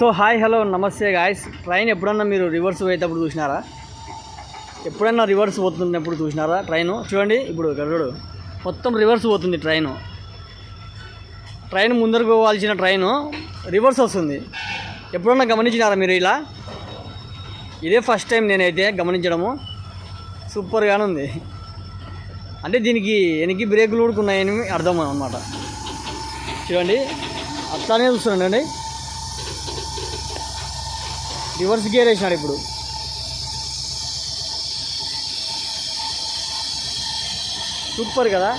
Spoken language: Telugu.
So hi hello namaste guys train ఎప్పుడన్నా మీరు రివర్స్ పోయేటప్పుడు చూసినారా? ఎప్పుడన్నా రివర్స్ పోతున్నప్పుడు చూసినారా ట్రైన్? చూడండి ఇప్పుడు గరుడు మొత్తం రివర్స్ పోతుంది ట్రైన్. ట్రైన్ ముందరకు పోవాల్సిన ట్రైన్ రివర్స్ వస్తుంది. ఎప్పుడన్నా గమనించినారా మీరు ఇలా? ఇదే ఫస్ట్ టైం నేనైతే గమనించడము. సూపర్గానే ఉంది. అంటే దీనికి ఎనికి బ్రేకులు కూడా ఉన్నాయని అర్థం అనమాట చూడండి అట్లానే చూస్తున్నాండి రివర్స్ గేర్ వేసినాడు ఇప్పుడు. సూపర్ కదా?